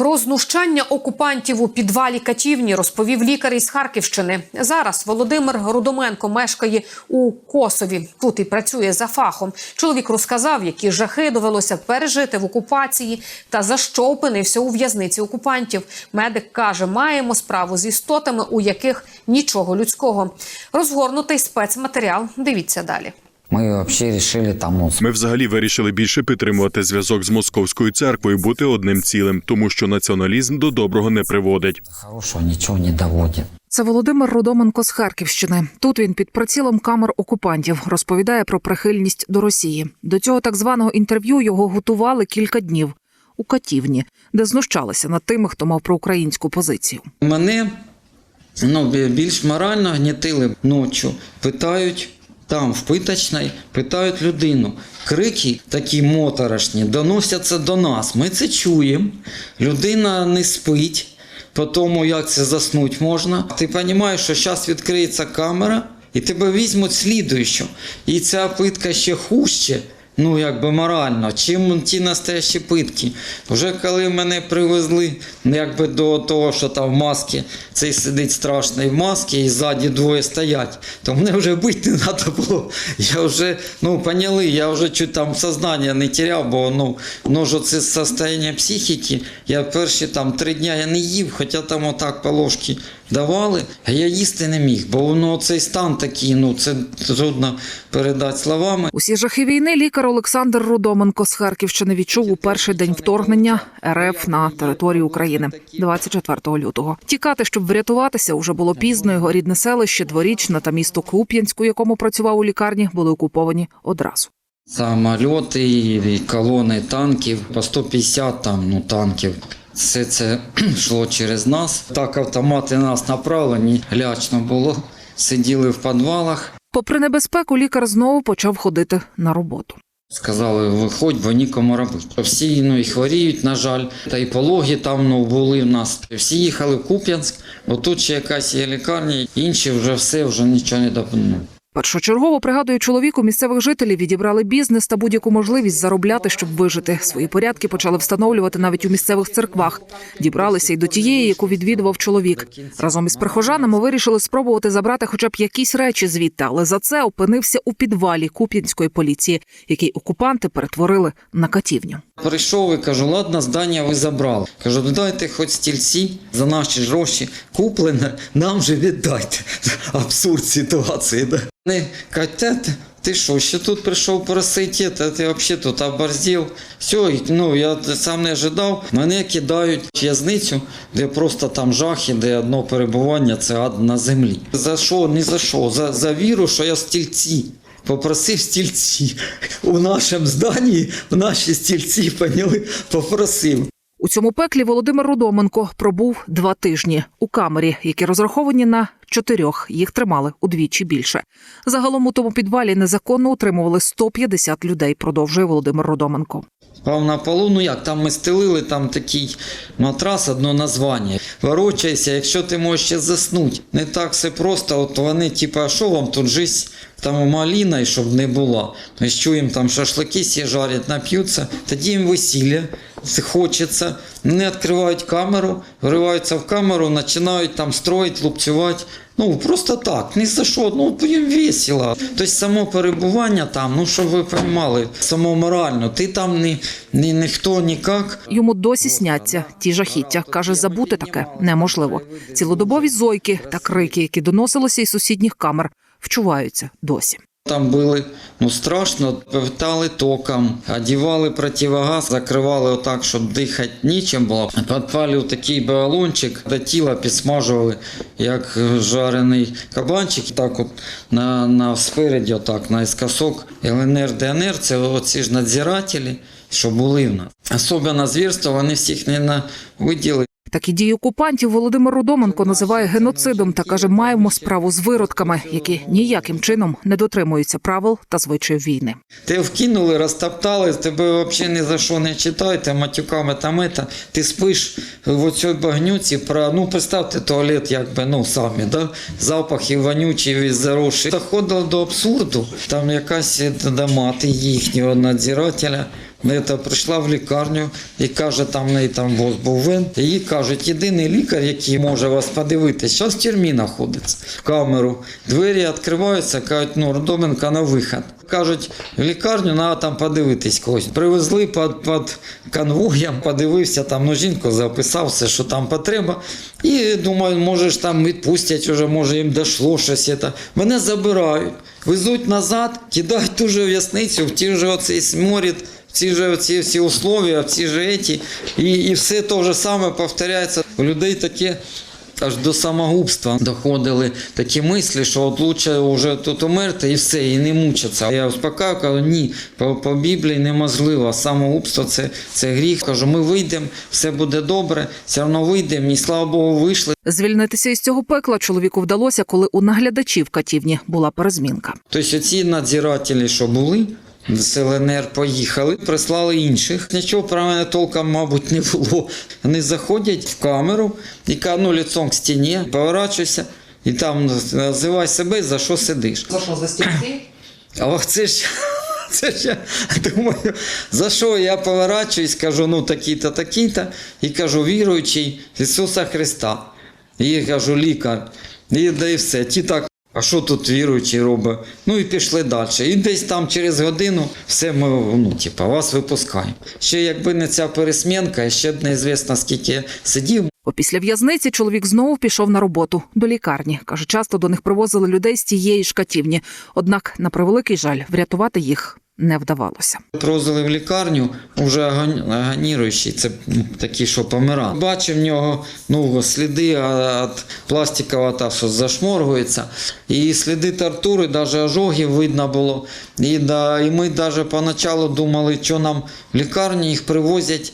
Про знущання окупантів у підвалі катівні розповів лікар із Харківщини. Зараз Володимир Рудоменко мешкає у Косові. Тут і працює за фахом. Чоловік розказав, які жахи довелося пережити в окупації та за що опинився у в'язниці окупантів. Медик каже, маємо справу з істотами, у яких нічого людського. Розгорнутий спецматеріал. Дивіться далі. Ми вообще решили там ну, Ми взагалі вирішили більше підтримувати зв'язок з московською церквою, бути одним цілим, тому що націоналізм до доброго не приводить. хорошого нічого не доводить. Це Володимир Рудоменко з Харківщини. Тут він під прицілом камер окупантів розповідає про прихильність до Росії. До цього так званого інтерв'ю його готували кілька днів у катівні, де знущалися над тими, хто мав проукраїнську позицію. Мене ну, більш морально гнітили ночі. Питають там, в питочній, питають людину. Крики такі моторошні доносяться до нас. Ми це чуємо. Людина не спить. По тому, як це заснути можна. Ти розумієш, що зараз відкриється камера, і тебе візьмуть слідуючу. І ця питка ще хужче. Ну, якби морально, чим ті настоящі питки. Вже коли мене привезли якби до того, що там в масці цей сидить страшний в масці і ззаді двоє стоять, то мене вже бити не треба було. Я вже, ну, поняли, я вже чуть там сознання не теряв, бо ну, ну ж це состояння психіки. Я перші там три дня я не їв, хоча там отак по ложці давали, а я їсти не міг, бо воно цей стан такий, ну це трудно передати словами. Усі жахи війни лікар Олександр Рудоменко з Харківщини відчув у перший день вторгнення РФ на територію України 24 лютого. Тікати, щоб врятуватися, уже було пізно. Його рідне селище, дворічна та місто Куп'янськ, у якому працював у лікарні, були окуповані одразу. Самольоти колони танків, по 150 там, ну, танків. Все це йшло через нас. Так автомати нас направлені, лячно було. Сиділи в підвалах. Попри небезпеку, лікар знову почав ходити на роботу. Сказали, виходь, бо нікому робити. Всі ну, і хворіють, на жаль, та й пологи там ну, були в нас. Всі їхали в Куп'янськ, бо тут ще якась є лікарня, інші вже все, вже нічого не допомогли. Першочергово пригадує чоловіку, місцевих жителів відібрали бізнес та будь-яку можливість заробляти, щоб вижити. Свої порядки почали встановлювати навіть у місцевих церквах. Дібралися й до тієї, яку відвідував чоловік. Разом із прихожанами вирішили спробувати забрати хоча б якісь речі звідти, але за це опинився у підвалі Куп'янської поліції, який окупанти перетворили на катівню. Прийшов і кажу, ладно, здання ви забрали. Кажу, ну дайте хоч стільці за наші гроші куплене, нам же віддайте. Абсурд ситуації, да? Вони кажуть, «Та ти- що, ще тут прийшов просити, та ти взагалі тут оборзів. Все, ну я сам не ожидав. Мене кидають в'язницю, де просто там жахи, де одно перебування це ад на землі. За що? Не за що? За, за віру, що я стільці. Попросив стільці. У нашому зданні, в наші стільці поняли, попросив. У цьому пеклі Володимир Рудоменко пробув два тижні у камері, які розраховані на чотирьох. Їх тримали удвічі більше. Загалом у тому підвалі незаконно утримували 150 людей. Продовжує Володимир Рудоменко. Спав на полу, ну як, там ми стелили, там такий матрас, одно названня. Ворочайся, якщо ти можеш ще заснути. Не так все просто, от вони, типу, а що вам тут жись там маліна, і щоб не було. Ми ж чуємо, там шашлики всі жарять, нап'ються, тоді їм весілля, хочеться. Вони відкривають камеру, вриваються в камеру, починають там строїть, лупцювати. Ну, просто так, не за що, ну їм весело. Тобто само перебування там, ну щоб ви розуміли, само морально, ти там ні, ні, ніхто ніяк. Йому досі сняться ті жахіття. каже, забути таке неможливо. Цілодобові зойки та крики, які доносилися із сусідніх камер, вчуваються досі. Там були ну страшно, питали током, одівали противогаз, закривали отак, щоб дихати нічим було. Підпалив такий балончик, до тіла підсмажували, як жарений кабанчик. Так от на, на спереді, отак, наискосок. ЛНР, ДНР, це оці ж надзирателі, що були в нас. Особливо звірство, вони всіх не на виділи. Такі дії окупантів Володимир Рудоменко називає геноцидом та каже, маємо справу з виродками, які ніяким чином не дотримуються правил та звичаїв війни. Те вкинули, розтоптали, тебе взагалі ні за що не читають, матюками там это. Ти спиш в оцій багнюці, про, ну представте туалет, якби, ну самі, да? запахи вонючі, весь заросший. Доходило до абсурду. Там якась е, мати їхнього надзирателя Це прийшла в лікарню і каже, там в неї там був- вин. Їй кажуть, єдиний лікар, який може вас подивитися, зараз в тюрмі знаходиться. В камеру. Двері відкриваються, кажуть, ну, Родоменка на вихід. Кажуть, в лікарню треба там подивитись когось. Привезли під, під конвоєм, подивився, там ну, жінку записав все, що там потреба. І думаю, може ж там відпустять, уже, може їм дійшло щось. Мене забирають, везуть назад, кидають ту же в'ясницю, в ті ж оцей сморід, ці ж ці всі условия, в ці ж еті. І, і все те ж саме повторяється. У людей таке аж до самогубства доходили такі мислі, що от лучше вже тут умерти і все, і не мучитися. Я успокаю, кажу, ні, по, по Біблії неможливо. Самогубство це, це гріх. Кажу, ми вийдемо, все буде добре, все одно вийдемо, і слава Богу, вийшли. Звільнитися із цього пекла чоловіку вдалося, коли у наглядачів катівні була перезмінка. Тобто ці надзирателі, що були, з ЛНР поїхали, прислали інших. Нічого про мене толком, мабуть, не було. Вони заходять в камеру і ну, лицом к стіні, поворачуйся, і там називай себе, за що сидиш. За що за стільці? А це ж. Це ж я думаю, за що я поворачуюсь, кажу, ну такий-то, такий-то, і кажу, віруючий Ісуса Христа. І кажу, лікар. І да і все. Ті так, а що тут віруючий робить? Ну і пішли далі. І десь там через годину все ми, ну, типу, вас випускаємо. Ще якби не ця пересмінка, ще б неізвісно, скільки сидів, Опісля в'язниці чоловік знову пішов на роботу до лікарні. Каже, часто до них привозили людей з тієї ж катівні. Однак, на превеликий жаль, врятувати їх не вдавалося. Привозили в лікарню, вже агон- агоніруючий, це такі, що помирав. Бачив в нього ну, сліди від пластикова та, що зашморгується. І сліди тортури, навіть ожогів видно було. І, да, і ми навіть поначалу думали, що нам в лікарні їх привозять.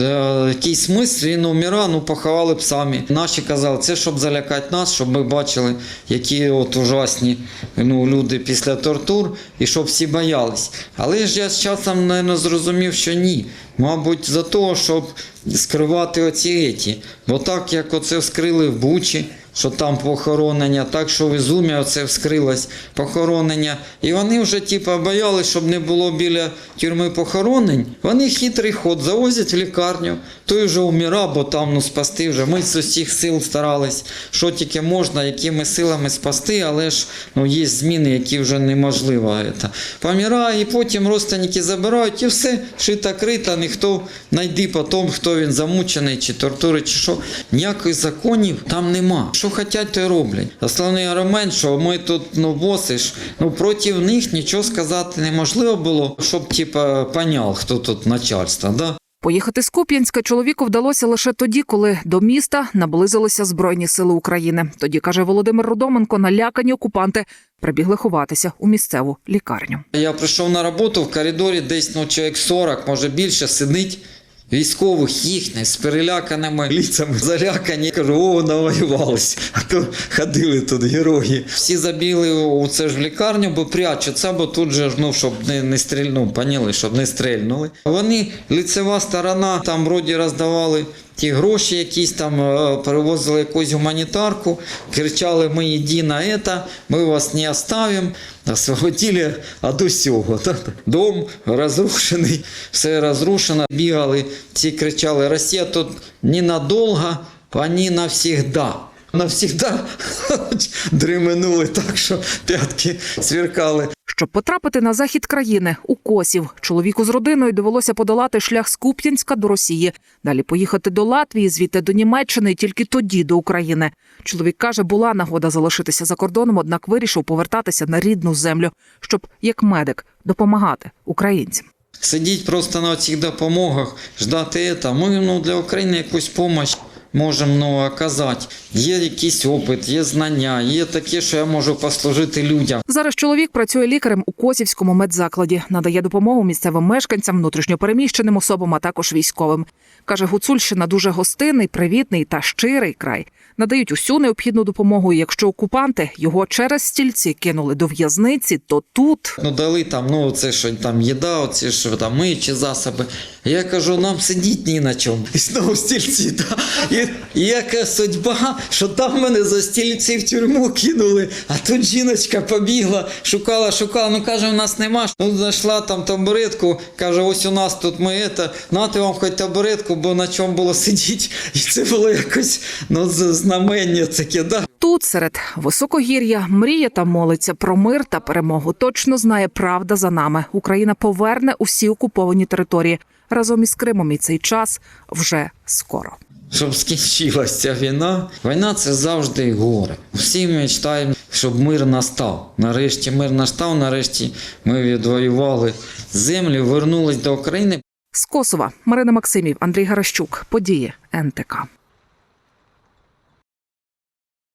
Е, Який смисл, він умира, ну поховали б самі. Наші казали, це щоб залякати нас, щоб ми бачили, які от ужасні ну, люди після тортур, і щоб всі боялись. Але ж я з часом наверное, зрозумів, що ні. Мабуть, за того, щоб скривати оці еті. Бо так як оце вскрили в Бучі, що там похоронення, так що в Ізумі оце вскрилось похоронення. І вони вже типу, боялись, щоб не було біля тюрми похоронень. Вони хитрий ход завозять в лікарню, той вже вмирав, бо там ну спасти вже. Ми з усіх сил старались, що тільки можна, якими силами спасти, але ж ну, є зміни, які вже неможливо. Это. Помирає, і потім родственники забирають, і все шита крита, ніхто знайди потім, хто він замучений, чи тортури, чи що. Ніяких законів там нема. Що хочуть, то й роблять. Основний аргумент, що ми тут ну, боси ж, ну проти них нічого сказати неможливо було, щоб типа поняв, хто тут начальство. Да? Поїхати з Куп'янська чоловіку вдалося лише тоді, коли до міста наблизилися збройні сили України. Тоді каже Володимир Рудоменко, налякані окупанти прибігли ховатися у місцеву лікарню. Я прийшов на роботу в коридорі, десь ну, чоловік 40, може більше, сидить. Військових їхніх з переляканими ліцями залякані. Кажу, о, навоювались. А то ходили тут герої. Всі забігли у це ж в лікарню, бо прячуться, бо тут же ну, щоб не, не стрільнув, поняли, щоб не стрільнули. Вони, лицева сторона, там вроді роздавали ті гроші якісь там, е, перевозили якусь гуманітарку, кричали, ми єдина ета, ми вас не оставимо. Освободили усього. Та? Дом розрушений, все розрушено. Бігали, всі кричали, Росія тут ненадовго, а не навсігда. Навсігда дременули так, що п'ятки сверкали. Щоб потрапити на захід країни у Косів, чоловіку з родиною довелося подолати шлях з Куп'янська до Росії, далі поїхати до Латвії, звідти до Німеччини і тільки тоді до України. Чоловік каже, була нагода залишитися за кордоном, однак вирішив повертатися на рідну землю, щоб як медик допомагати українцям. Сидіть просто на цих допомогах, ждати це. Ми ну, для України якусь допомогу можемо ну, оказати. Є якийсь опит, є знання, є таке, що я можу послужити людям. Зараз чоловік працює лікарем у Косівському медзакладі, надає допомогу місцевим мешканцям, внутрішньопереміщеним особам, а також військовим. Каже, Гуцульщина дуже гостинний, привітний та щирий край. Надають усю необхідну допомогу. І якщо окупанти його через стільці кинули до в'язниці, то тут Ну, дали там, ну, це що там їда, оці що там миючі засоби. Я кажу, нам сидіть ні на чому. І знову стільці, та. І яка судьба, що там мене за стільці в тюрму кинули, а тут жіночка побігла, шукала, шукала. Ну каже, у нас нема. Ну знайшла там табуретку, каже, ось у нас тут ми це, нати вам хоч табуретку, бо на чому було сидіти. І це було якось ну, знамення таке, да. Тут серед високогір'я мріє та молиться про мир та перемогу. Точно знає правда за нами. Україна поверне усі окуповані території разом із Кримом. І цей час вже скоро. Щоб скінчилася ця війна. Війна це завжди горе. Всі ми мечтаємо, щоб мир настав. Нарешті мир настав, нарешті ми відвоювали землю, вернулись до України. З Косова Марина Максимів, Андрій Гаращук. Події НТК.